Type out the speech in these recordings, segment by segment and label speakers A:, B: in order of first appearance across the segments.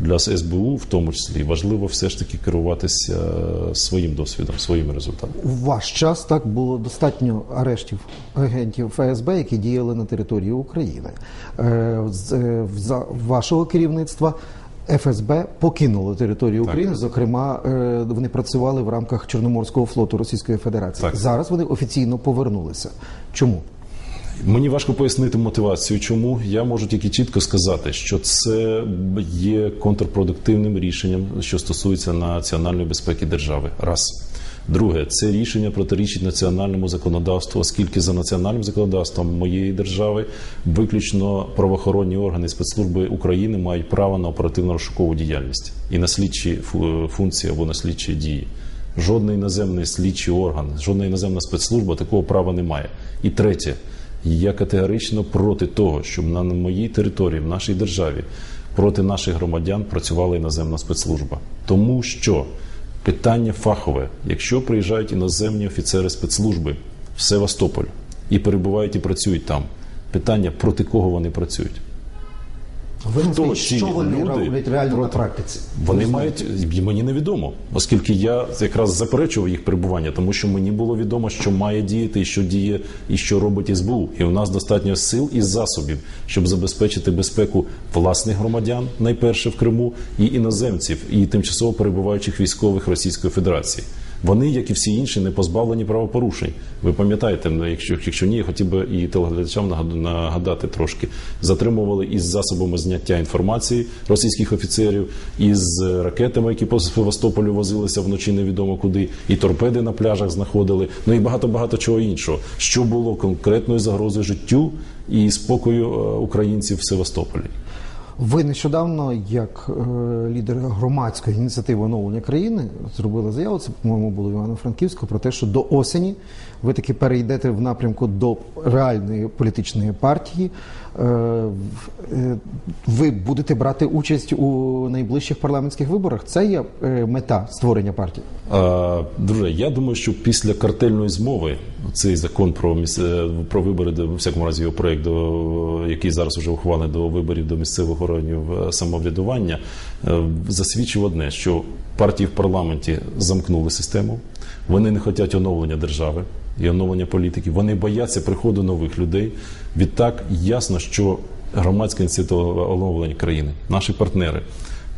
A: для СБУ, в тому числі важливо все ж таки керуватися е, своїм досвідом, своїми результатами.
B: У ваш час так було достатньо арештів агентів ФСБ, які діяли на території України. Е, з е, за вашого керівництва ФСБ покинуло територію України. Зокрема, е, вони працювали в рамках Чорноморського флоту Російської Федерації.
A: Так.
B: Зараз вони офіційно повернулися. Чому?
A: Мені важко пояснити мотивацію, чому я можу тільки чітко сказати, що це є контрпродуктивним рішенням, що стосується національної безпеки держави. Раз. Друге, це рішення протирічить національному законодавству, оскільки за національним законодавством моєї держави виключно правоохоронні органи спецслужби України мають право на оперативно-розшукову діяльність і на слідчі функції або на слідчі дії. Жодний іноземний слідчий орган, жодна іноземна спецслужба такого права не має. І третє, я категорично проти того, щоб на моїй території, в нашій державі, проти наших громадян працювала іноземна спецслужба. Тому що питання фахове, якщо приїжджають іноземні офіцери спецслужби в Севастополь і перебувають і працюють там, питання проти кого вони працюють.
B: Ви
A: Хто ці
B: що вони
A: люди
B: реально на практиці?
A: Вони мають мені невідомо, оскільки я якраз заперечував їх перебування, тому що мені було відомо, що має діяти і що діє, і що робить СБУ. І у нас достатньо сил і засобів, щоб забезпечити безпеку власних громадян, найперше в Криму, і іноземців, і тимчасово перебуваючих військових Російської Федерації. Вони, як і всі інші, не позбавлені правопорушень. Ви пам'ятаєте, ну, якщо, якщо ні, я хотів би і телеглядачам нагадати трошки. Затримували із засобами зняття інформації російських офіцерів, із ракетами, які по Севастополю возилися вночі невідомо куди, і торпеди на пляжах знаходили. Ну і багато багато чого іншого, що було конкретною загрозою життю і спокою е, українців в Севастополі.
B: Ви нещодавно, як е, лідер громадської ініціативи оновлення країни, зробили заяву. Це по-моєму було Івано-Франківську про те, що до осені ви таки перейдете в напрямку до реальної політичної партії. Е, е, ви будете брати участь у найближчих парламентських виборах. Це є мета створення партії.
A: Друже, я думаю, що після картельної змови цей закон про місце про вибори, до всякому разі його проект, до який зараз вже ухвалений до виборів до місцевих органів е, самоврядування, е, засвідчив одне, що партії в парламенті замкнули систему, вони не хочуть оновлення держави і оновлення політики. Вони бояться приходу нових людей. Відтак ясно, що громадська ініціатива оновлення країни, наші партнери.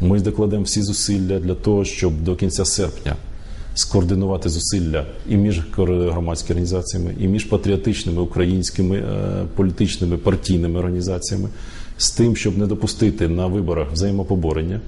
A: Ми докладемо всі зусилля для того, щоб до кінця серпня скоординувати зусилля і між громадськими організаціями, і між патріотичними українськими е, політичними партійними організаціями, з тим, щоб не допустити на виборах взаємопоборення,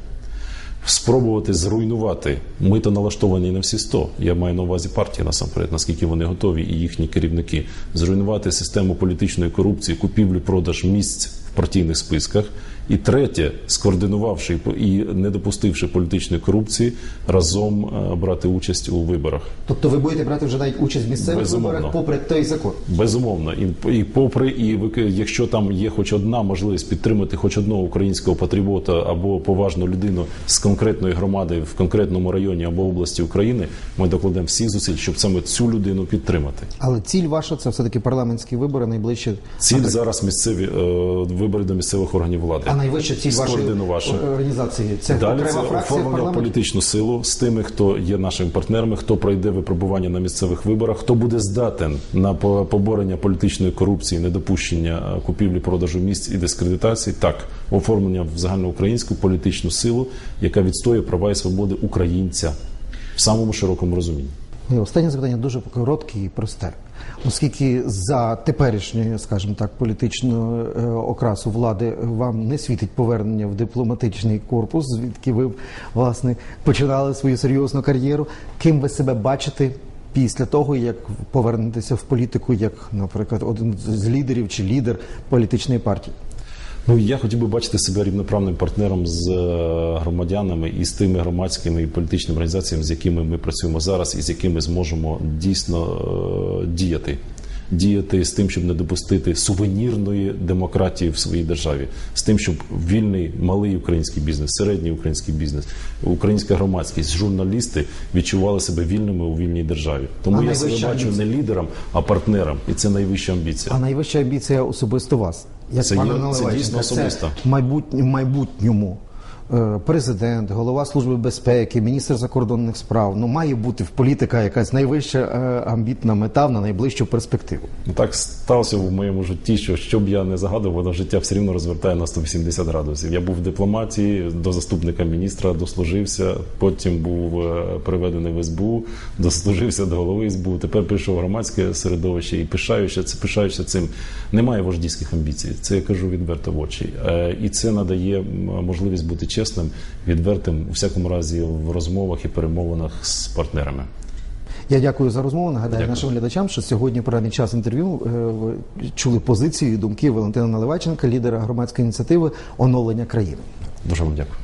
A: спробувати зруйнувати. Ми то налаштовані на всі 100. Я маю на увазі партії насамперед, наскільки вони готові, і їхні керівники зруйнувати систему політичної корупції, купівлю, продаж місць в партійних списках. І третє, скоординувавши і не допустивши політичної корупції, разом е, брати участь у виборах.
B: Тобто ви будете брати вже навіть участь в місцевих
A: Безумовно.
B: виборах, попри той закон.
A: Безумовно, і, і попри, і якщо там є хоч одна можливість підтримати хоч одного українського патріота або поважну людину з конкретної громади в конкретному районі або області України, ми докладемо всіх зусиль, щоб саме цю людину підтримати.
B: Але ціль ваша це все таки парламентські вибори найближчі.
A: Ціль зараз місцеві е, вибори до місцевих органів влади.
B: А найвища ціль вашої
A: Скоординувавши.
B: організації це
A: Далі
B: окрема
A: це
B: фракція
A: оформлення політичну силу з тими, хто є нашими партнерами, хто пройде випробування на місцевих виборах, хто буде здатен на поборення політичної корупції, недопущення е, купівлі продажу місць і дискредитації. Так, оформлення в загальноукраїнську політичну силу, яка відстоює права і свободи українця в самому широкому розумінні.
B: Останнє запитання дуже коротке і просте. Оскільки за теперішньої, скажімо так, політичного е, окрасу влади вам не світить повернення в дипломатичний корпус, звідки ви власне починали свою серйозну кар'єру, ким ви себе бачите після того, як повернетеся в політику, як, наприклад, один з лідерів чи лідер політичної партії?
A: Ну я хотів би бачити себе рівноправним партнером з е, громадянами і з тими громадськими і політичними організаціями, з якими ми працюємо зараз, і з якими зможемо дійсно е, діяти. Діяти з тим, щоб не допустити сувенірної демократії в своїй державі, з тим, щоб вільний малий український бізнес, середній український бізнес, українська громадськість, журналісти відчували себе вільними у вільній державі. Тому
B: А
A: я себе бачу не лідером, а партнером, і це найвища амбіція.
B: А найвища амбіція особисто вас, як
A: Це
B: пана
A: є- це дійсно особисто.
B: в в майбутньому президент, голова служби безпеки, міністр закордонних справ. Ну має бути в політика якась найвища е, амбітна мета на найближчу перспективу.
A: Ну, Так сталося в моєму житті, що що б я не загадував, воно життя все рівно розвертає на 180 градусів. Я був в дипломатії, до заступника міністра дослужився, потім був е, приведений в СБУ, дослужився до голови СБУ. Тепер прийшов громадське середовище і пишаюся, це пишаюся цим. Немає вождійських амбіцій. Це я кажу відверто в очі. Е, І це надає можливість бути чесним, відвертим у всякому разі в розмовах і перемовинах з партнерами.
B: Я дякую за розмову. Нагадаю
A: Дякую.
B: нашим глядачам, що сьогодні програмі час інтерв'ю е, чули позиції і думки Валентина Наливаченка, лідера громадської ініціативи оновлення країни.
A: Дуже вам дякую.